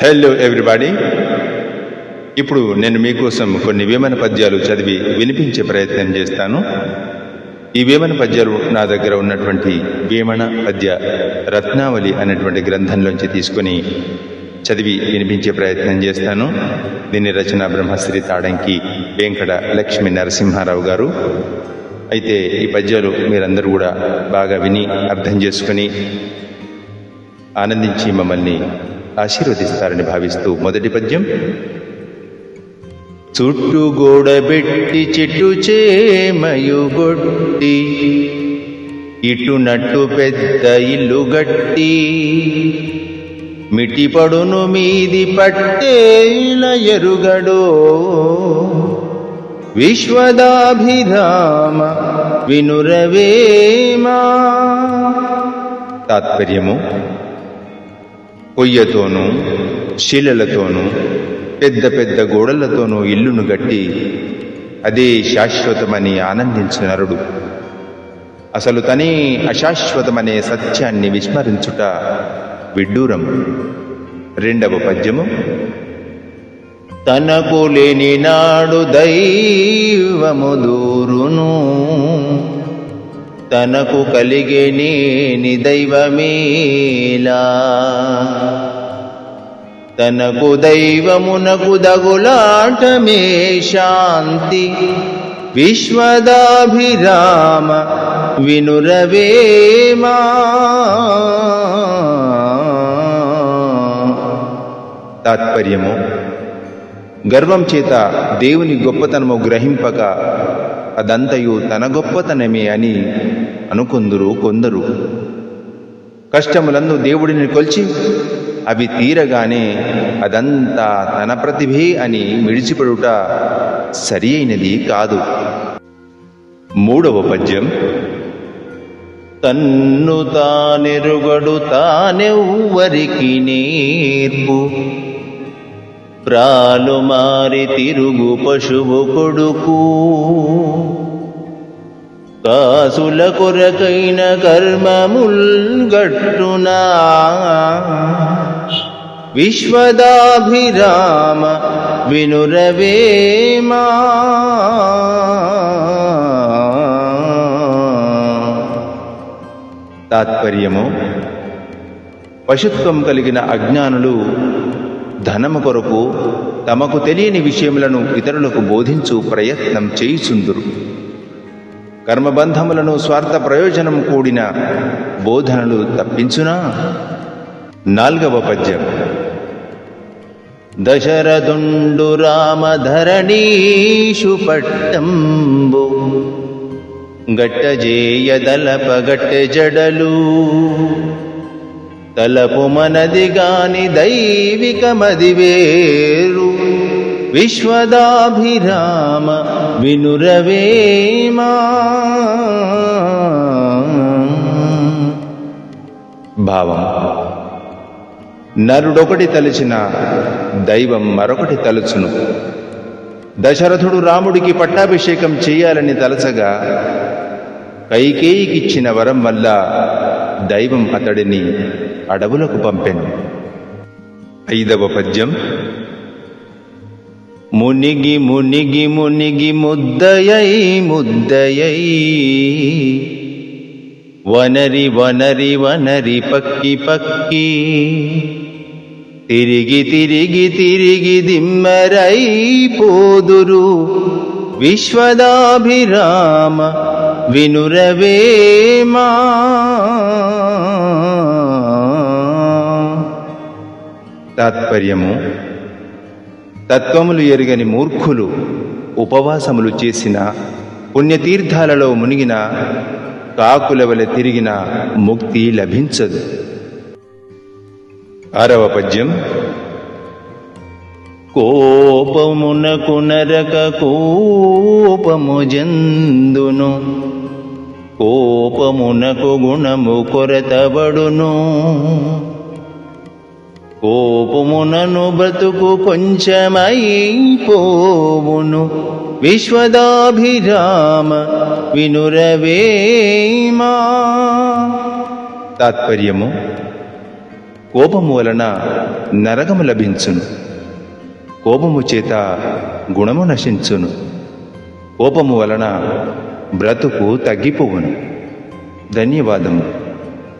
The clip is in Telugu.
హలో ఎవ్రీబాడీ ఇప్పుడు నేను మీకోసం కొన్ని వేమన పద్యాలు చదివి వినిపించే ప్రయత్నం చేస్తాను. ఈ వేమన పద్యాలు నా దగ్గర ఉన్నటువంటి వేమన పద్య రత్నావళి అనేటువంటి గ్రంథంలోంచి తీసుకొని చదివి వినిపించే ప్రయత్నం చేస్తాను. దీని రచన బ్రహ్మశ్రీ తాడంకి వెంకట లక్ష్మీ నరసింహారావు గారు. అయితే ఈ పద్యాలు మీరందరూ కూడా బాగా విని అర్థం చేసుకొని ఆనందించి మమ్మల్ని ఆశీర్వదిస్తారని భావిస్తూ మొదటి పద్యం. చుట్టూ గోడబెట్టి చెట్టు చేమయుగొట్టి ఇటు నట్టు పెద్ద ఇల్లు గట్టి మిటిపడును మీది పట్టేల ఎరుగడో. విశ్వదాభిధామ వినురవేమా? తాత్పర్యము కొయ్యతోనూ శిలలతోనూ పెద్ద పెద్ద గోడలతోనూ ఇల్లును గట్టి అదే శాశ్వతమని ఆనందించిన నరుడు. అసలు తనే అశాశ్వతమనే సత్యాన్ని విస్మరించుట విడ్డూరం. రెండవ పద్యము. తనకు లేని నాడు దైవము దూరును. తనకు కలిగేని దైవమేలా. తనకు దైవమునకు దగులాటమే శాంతి విశ్వదాభిరామ వినురవేమా తాత్పర్యము గర్వం చేత దేవుని గొప్పతనము గ్రహింపక అదంతయు తన గొప్పతనమే అని అనుకుందురు కొందరు. కష్టములందు దేవుడిని కొల్చి అవి తీరగానే అదంతా తన ప్రతిభే అని విడిచిపడుట సరి అయినది కాదు. మూడవ పద్యం. తన్ను తానెరుగడు తానెవ్వరికి నేర్పు. ప్రాలు మారి తిరుగు పశువు కొడుకు. కాసుల కొరకైన కర్మముల్ గట్టునా విశ్వదాభిరామ వినురవేమా. తాత్పర్యము పశుత్వం కలిగిన అజ్ఞానులు ధనము కొరకు తమకు తెలియని విషయములను ఇతరులకు బోధించు ప్రయత్నం చేయుచుందురు. కర్మబంధములను స్వార్థ ప్రయోజనం కూడిన బోధనలు తప్పించునా? నాల్గవ పద్యం. దశరథుండు రామధరణీషు పట్టంబు గట్టజేయదలప గట్ట జడలు తలపు మనది గాని దైవికమది వేరు. విశ్వదాభిరామ వినురవేమా భావం నరుడొకటి తలిచిన దైవం మరొకటి తలుచును దశరథుడు రాముడికి పట్టాభిషేకం చేయాలని తలచగా కైకేయికిచ్చిన వరం వల్ల దైవం అతడిని అడవులకు పంపెను. ఐదవ పద్యం. మునిగి మునిగి మునిగి ముద్దయై ముద్దయై. వనరి వనరి వనరి పక్కి పక్కి. తిరిగి తిరిగి తిరిగి దిమ్మరై పోదురు. విశ్వదాభిరామ వినురవేమా తాత్పర్యము తత్వములు ఎరుగని మూర్ఖులు ఉపవాసములు చేసిన పుణ్యతీర్థాలలో మునిగిన కాకుల వలె తిరిగిన ముక్తి లభించదు. ఆరవ పద్యం. కోపమునకు నరక కోపము జందును. కోపమునకు గుణము కొరతబడును. కోపమునను బ్రతుకు కొంచెమైపోవును. విశ్వదాభిరామ వినురవేమా. తాత్పర్యము కోపము వలన నరకము లభించును. కోపము చేత గుణము నశించును. కోపము వలన బ్రతుకు తగ్గిపోవును. ధన్యవాదము.